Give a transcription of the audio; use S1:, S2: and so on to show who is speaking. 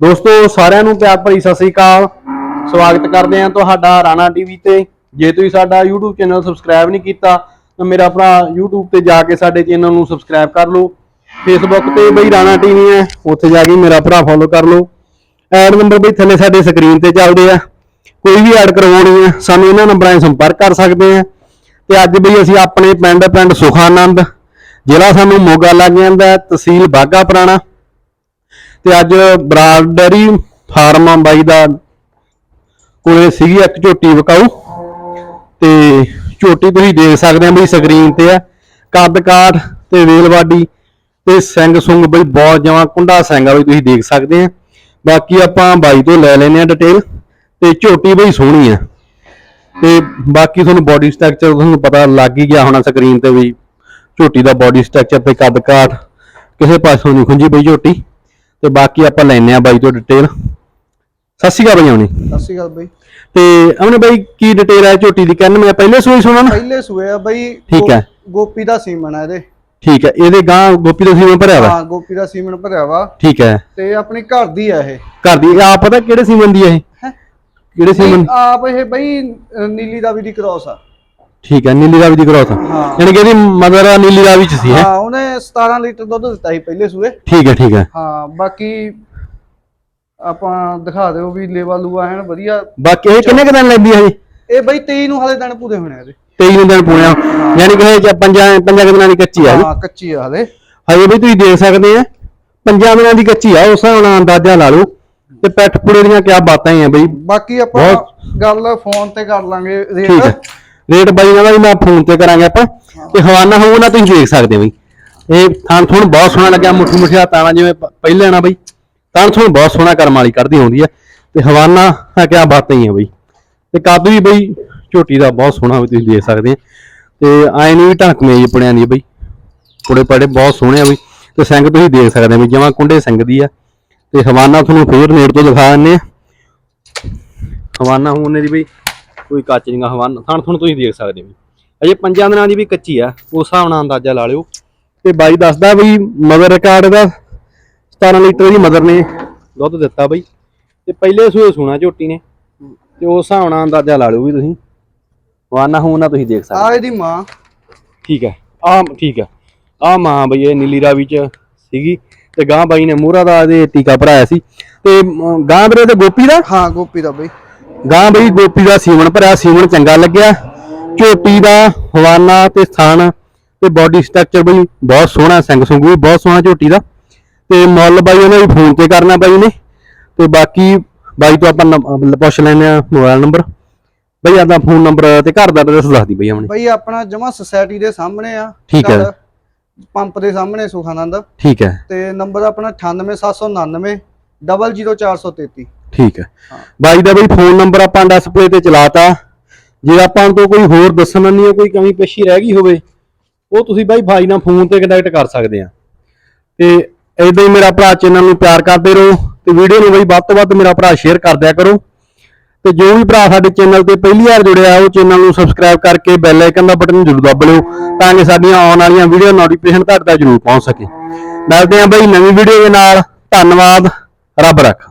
S1: ਦੋਸਤੋ, ਸਾਰਿਆਂ ਨੂੰ ਪਿਆਰ ਭਰੀ ਸਤਿ ਸ੍ਰੀ ਅਕਾਲ। ਸਵਾਗਤ ਕਰਦੇ ਹਾਂ ਤੁਹਾਡਾ ਰਾਣਾ ਟੀਵੀ ਤੇ। ਜੇ ਤੁਸੀਂ ਸਾਡਾ YouTube ਚੈਨਲ ਸਬਸਕ੍ਰਾਈਬ ਨਹੀਂ ਕੀਤਾ, ਤਾਂ ਮੇਰਾ ਭਰਾ YouTube ਤੇ ਜਾ ਕੇ ਸਾਡੇ ਚੈਨਲ ਨੂੰ ਸਬਸਕ੍ਰਾਈਬ ਕਰ ਲਓ। Facebook ਤੇ ਬਈ ਰਾਣਾ ਟੀਵੀ ਹੈ, ਉੱਥੇ ਜਾ ਕੇ ਮੇਰਾ ਭਰਾ ਫੋਲੋ ਕਰ ਲਓ। ਐਡ ਨੰਬਰ ਬਈ ਥੱਲੇ ਸਾਡੇ ਸਕਰੀਨ ਤੇ ਚੱਲਦੇ ਆ। ਕੋਈ ਵੀ ਐਡ ਕਰਵਾਉਣੀ ਹੈ, ਸਾਨੂੰ ਇਹਨਾਂ ਨੰਬਰਾਂ 'ਤੇ ਸੰਪਰਕ ਕਰ ਸਕਦੇ ਆ। ਤੇ ਅੱਜ ਬਈ ਅਸੀਂ ਆਪਣੇ ਪਿੰਡ ਪਿੰਡ ਸੁਖਾਨੰਦ। ਜ਼ਿਲ੍ਹਾ ਸਾਨੂੰ ਮੋਗਾ ਲੱਗ ਜਾਂਦਾ ਤਹਿਸੀਲ ਬਾਗਾ ਪੁਰਾਣਾ। ਤੇ ਅੱਜ ਬਰਾਡਰੀ ਫਾਰਮ ਆ ਬਾਈ ਦਾ ਕੋਲੇ ਸੀਗੀ ਇੱਕ ਝੋਟੀ ਵਿਕਾਊ। ਤੇ ਝੋਟੀ ਤੁਸੀਂ ਦੇਖ ਸਕਦੇ ਆ ਬਈ ਸਕਰੀਨ ਤੇ ਆ। ਕੱਦ ਕਾਠ ਤੇ ਵੇਲਵਾਡੀ ਤੇ ਸਿੰਘ ਸੁੰਗ ਬਈ ਬਹੁਤ ਜਮਾ ਕੁੰਡਾ ਸਿੰਘ ਆ ਬਈ ਤੁਸੀਂ ਦੇਖ ਸਕਦੇ ਆ। ਬਾਕੀ ਆਪਾਂ ਬਾਈ ਤੋਂ ਲੈ ਲੈਨੇ ਆ ਡਿਟੇਲ ਤੇ ਝੋਟੀ ਬਈ ਸੋਹਣੀ ਆ। ਤੇ ਬਾਕੀ ਤੁਹਾਨੂੰ ਬਾਡੀ ਸਟਰਕਚਰ ਤੁਹਾਨੂੰ ਪਤਾ ਲੱਗ ਹੀ ਗਿਆ ਹੋਣਾ ਸਕਰੀਨ ਤੇ ਵੀ ਝੋਟੀ ਦਾ ਬਾਡੀ ਸਟਰਕਚਰ ਤੇ ਕੱਦ ਕਾਠ। ਕਿਸੇ ਪਾਸੋਂ ਨਹੀਂ ਖੁੰਜੀ ਪਈ ਝੋਟੀ। ਤੇ ਬਾਕੀ ਆਪਾਂ ਲੈਨੇ ਆ ਬਾਈ ਤੋਂ ਡਿਟੇਲ ਸਤਿ ਸ਼੍ਰੀ ਅਕਾਲ ਬਈ ਆਉਣੀ।
S2: ਸਤਿ ਸ਼੍ਰੀ ਅਕਾਲ ਬਈ।
S1: ਤੇ ਅਮਨੇ ਬਾਈ ਕੀ ਡਿਟੇਲ ਹੈ ਝੋਟੀ ਦੀ? ਕਹਿੰਨ ਮੈਂ ਪਹਿਲੇ ਸੋਈ ਸੁਣਾ ਨਾ
S2: ਪਹਿਲੇ ਸੂਏ ਆ ਬਈ
S1: ਠੀਕ ਹੈ।
S2: ਗੋਪੀ ਦਾ ਸੀਮਨ ਆ ਇਹਦੇ।
S1: ਠੀਕ ਹੈ। ਇਹਦੇ ਗਾਂ ਗੋਪੀ ਦਾ ਸੀਮਨ ਭਰਿਆ ਵਾ?
S2: ਹਾਂ ਗੋਪੀ ਦਾ ਸੀਮਨ ਭਰਿਆ ਵਾ।
S1: ਠੀਕ ਹੈ।
S2: ਤੇ ਆਪਣੀ ਘਰ ਦੀ ਆ ਇਹ।
S1: ਘਰ ਦੀ। ਆਪ ਪਤਾ ਕਿਹੜੇ ਸੀਮਨ ਦੀ ਹੈ ਇਹ?
S2: ਹੈਂ?
S1: ਕਿਹੜੇ ਸੀਮਨ
S2: ਆਪ ਇਹ ਬਈ ਨੀਲੀ ਦਾ ਵੀ ਦੀ ਕ੍ਰੋਸ ਆ।
S1: ਠੀਕ ਹੈ ਨੀਲੀ ਰਾਵੀ ਦੀ ਗਰੋਥ
S2: ਹਾਂ।
S1: ਯਾਨੀ ਕਿ ਇਹਦੀ ਮਦਰ ਨੀਲੀ ਰਾਵੀ ਚ ਸੀ ਹੈ
S2: ਹਾਂ ਉਹਨੇ 17 ਲੀਟਰ ਦੁੱਧ ਦਿੱਤਾ ਸੀ ਪਹਿਲੇ ਸੂਏ।
S1: ਠੀਕ ਹੈ ਠੀਕ ਹੈ।
S2: ਹਾਂ ਬਾਕੀ ਆਪਾਂ ਦਿਖਾ ਦਿਓ ਵੀ ਲੇਵਾ ਲੂਆ ਐਨ ਵਧੀਆ।
S1: ਬਾਕੀ ਇਹ ਕਿੰਨੇ ਕੁ ਦਿਨ ਲੈਂਦੀ ਹੈ ਜੀ?
S2: ਇਹ ਬਈ 23 ਨੂੰ ਹਾਲੇ ਦਿਨ ਪੂਰੇ ਹੋਣੇ ਆ ਇਹਦੇ
S1: 23 ਦਿਨ ਪੂਣਿਆ ਯਾਨੀ ਕਿ ਇਹ ਚ ਪੰਜਾਂ ਪੰਜਾਂ ਕੁ ਦਿਨਾਂ ਦੀ ਕੱਚੀ ਆ ਜੀ।
S2: ਹਾਂ ਕੱਚੀ ਆ ਹਲੇ।
S1: ਹਜੇ ਵੀ ਤੁਸੀਂ ਦੇਖ ਸਕਦੇ ਆ ਪੰਜਾਂ ਦਿਨਾਂ ਦੀ ਕੱਚੀ ਆ ਉਸ ਹਿਸਾਬ ਨਾਲ ਅੰਦਾਜ਼ਾ ਲਾ ਲਓ। ਤੇ ਪੈਠ ਪੁੜੇ ਦੀਆਂ ਕਿਆ ਬਾਤਾਂ ਹੀ ਆ ਬਈ।
S2: ਬਾਕੀ ਆਪਾਂ ਗੱਲ ਫੋਨ ਤੇ ਕਰ ਲਾਂਗੇ
S1: ਠੀਕ ਹੈ।
S2: ਰੇਟ
S1: ਰੇਟ ਬਾਈ ਦਾ ਵੀ ਮੈਂ ਫੋਨ ਤੇ ਕਰਾਂਗੇ ਆਪਾਂ ਤੇ ਹਵਾਨਾ ਹੋਊਗਾ ਨਾ ਤੁਸੀਂ ਦੇਖ ਸਕਦੇ ਹੋ ਬਈ। ਇਹ ਥਾਂ ਥੋਣ ਬਹੁਤ ਸੋਹਣਾ ਲੱਗਿਆ ਮੁੱਠੀ ਮੁੱਠੀ ਹੱਥਾਂ ਨਾਲ ਜਿਵੇਂ ਪਹਿਲੇ ਨਾ ਬਈ। ਤਾਂ ਥੋਣ ਬਹੁਤ ਸੋਹਣਾ ਕਰਮ ਵਾਲੀ ਕੱਢਦੀ ਹੁੰਦੀ ਆ। ਤੇ ਹਵਾਨਾ ਆ ਕਿਆ ਬਾਤਾਂ ਹੀ ਆ ਬਈ। ਤੇ ਕੱਦ ਵੀ ਬਈ ਝੋਟੀ ਦਾ ਬਹੁਤ ਸੋਹਣਾ ਵੀ ਤੁਸੀਂ ਦੇਖ ਸਕਦੇ ਆ। ਤੇ ਆਏ ਨੂੰ ਵੀ ਢੱਕਵੇਂ ਜੀ ਪੁੜਿਆਂ ਆ ਬਈ। ਪੁੜੇ ਪੜੇ ਬਹੁਤ ਸੋਹਣੇ ਆ ਬਈ। ਤੇ ਸਿੰਘ ਤੁਸੀਂ ਦੇਖ ਸਕਦੇ ਆ ਬਈ ਜਮਾਂ ਕੁੰਡੇ ਸਿੰਘ ਦੀ ਆ। ਤੇ ਹਵਾਨਾ ਤੁਹਾਨੂੰ ਫੇਰ ਨੇੜ ਤੋਂ ਦਿਖਾ ਦਿੰਨੇ ਆ। ਹਵਾਨਾ ਹੋਣੇ ਦੀ ਬਈ ਕੋਈ ਕੱਚ ਨਹੀਂਗਾ ਹਵਾਨਾ ਥਣ ਤੁਹਾਨੂੰ ਤੁਸੀਂ ਦੇਖ ਸਕਦੇ ਹੋ। ਅਜੇ ਪੰਜਾਂ ਦਿਨਾਂ ਦੀ ਵੀ ਕੱਚੀ ਆ ਉਸ ਹਿਸਾਬ ਨਾਲ ਅੰਦਾਜ਼ਾ ਲਾ ਲਿਓ। ਤੇ ਬਾਈ ਦੱਸਦਾ ਬਈ ਮਦਰ ਰਿਕਾਰਡ ਦਾ 17 ਲੀਟਰ ਦੀ ਮਦਰ ਨੇ। ਦੁੱਧ ਦਿੱਤਾ ਬਈ। ਤੇ ਪਹਿਲੇ ਸੂਏ ਸੂਣਾ ਝੋਟੀ ਨੇ। ਤੇ ਉਸ ਹਿਸਾਬ ਨਾਲ ਅੰਦਾਜ਼ਾ ਲਾ ਲਿਓ ਵੀ ਤੁਸੀਂ। ਹਵਾਨਾ ਹੋਣਾ ਤੁਸੀਂ ਦੇਖ ਸਕਦੇ
S2: ਆ ਇਹਦੀ ਮਾਂ।
S1: ਠੀਕ ਹੈ। ਆ ਠੀਕ ਹੈ। ਆ ਮਾਂ ਬਈ ਇਹ ਨੀਲੀ ਰਾਵੀ ਚ ਸੀਗੀ। ਤੇ ਗਾਂ ਬਾਈ ਨੇ ਮੂਹਰਾ ਦਾ ਇਹਦੇ ਟੀਕਾ ਭਰਾਇਆ ਸੀ। ਤੇ ਗਾਂ ਵੀਰੇ ਤੇ ਗੋਪੀ ਦਾ?
S2: ਹਾਂ ਗੋਪੀ ਦਾ ਬਈ।
S1: ਗਾਂ ਬਈ ਗੋਪੀ ਦਾ ਸੀਮਨ ਭਰਿਆ ਸੀਮਨ ਚੰਗਾ ਲੱਗਿਆ। ਝੋਟੀ ਦਾ ਹਵਾਨਾ ਤੇ ਥਣ ਤੇ ਬਾਡੀ ਸਟਰਕਚਰ ਬਈ ਬਹੁਤ ਸੋਹਣਾ ਸੁੰਗ ਵੀ ਬਹੁਤ ਸੋਹਣਾ ਝੋਟੀ ਦਾ। ਤੇ ਮੁੱਲ ਬਾਈ ਉਹਨੇ ਵੀ ਫੋਨ ਤੇ ਕਰਨਾ ਬਾਈ ਨੇ। ਤੇ ਬਾਕੀ ਬਾਈ ਤੋਂ ਆਪਾਂ ਪੁੱਛ ਲੈਂਦੇ ਆ ਮੋਬਾਈਲ ਨੰਬਰ ਬਈ ਆਦਾ ਫੋਨ ਨੰਬਰ ਤੇ ਘਰ ਦਾ ਐਡਰੈਸ ਦੱਸ ਦੀ ਬਈ ਆਪਣੇ।
S2: ਬਈ ਆਪਣਾ ਜਮਾ ਸੁਸਾਇਟੀ ਦੇ ਸਾਹਮਣੇ ਆ।
S1: ਠੀਕ ਹੈ।
S2: ਪੰਪ ਦੇ ਸਾਹਮਣੇ ਸੁਖਾਨੰਦ।
S1: ਠੀਕ ਹੈ।
S2: ਤੇ ਨੰਬਰ ਆਪਣਾ 98799 00433
S1: ਠੀਕ ਹੈ। ਬਾਈ ਦਾ ਬਈ ਫੋਨ ਨੰਬਰ ਆਪਾਂ ਡਿਸਪਲੇ ਤੇ ਚਲਾਤਾ। ਜੇ ਆਪਾਂ ਤੋਂ ਕੋਈ ਹੋਰ ਦੱਸਣ ਨਹੀਂ ਕੋਈ ਕਮੀ ਪੇਸ਼ੀ ਰਹਿ ਗਈ ਹੋਵੇ, ਉਹ ਤੁਸੀਂ ਬਾਈ ਭਾਈ ਨਾਲ ਫੋਨ ਤੇ ਕੰਟੈਕਟ ਕਰ ਸਕਦੇ ਆ। ਤੇ ਇਦਾਂ ਹੀ ਮੇਰਾ ਭਰਾ ਚੈਨਲ ਨੂੰ ਪਿਆਰ ਕਰਦੇ ਰਹੋ ਤੇ ਵੀਡੀਓ ਨੂੰ ਬਈ ਵੱਧ ਤੋਂ ਵੱਧ ਮੇਰਾ ਭਰਾ ਸ਼ੇਅਰ ਕਰ ਦਿਆ ਕਰੋ। ਤੇ ਜੋ ਵੀ ਭਰਾ ਸਾਡੇ ਚੈਨਲ ਤੇ ਪਹਿਲੀ ਵਾਰ ਜੁੜਿਆ ਉਹ ਚੈਨਲ ਨੂੰ ਸਬਸਕ੍ਰਾਈਬ ਕਰਕੇ ਬੈਲ ਆਈਕਨ ਦਾ ਬਟਨ ਜ਼ਰੂਰ ਦਬਾ ਲਿਓ, ਤਾਂ ਕਿ ਸਾਡੀਆਂ ਆਉਣ ਵਾਲੀਆਂ ਵੀਡੀਓ ਨੋਟੀਫਿਕੇਸ਼ਨ ਤੁਹਾਡੇ ਤੱਕ ਜ਼ਰੂਰ ਪਹੁੰਚ ਸਕੇ। ਮਿਲਦੇ ਆਂ ਬਈ ਨਵੀਂ ਵੀਡੀਓ ਦੇ ਨਾਲ। ਧੰਨਵਾਦ। ਰੱਬ ਰੱਖ।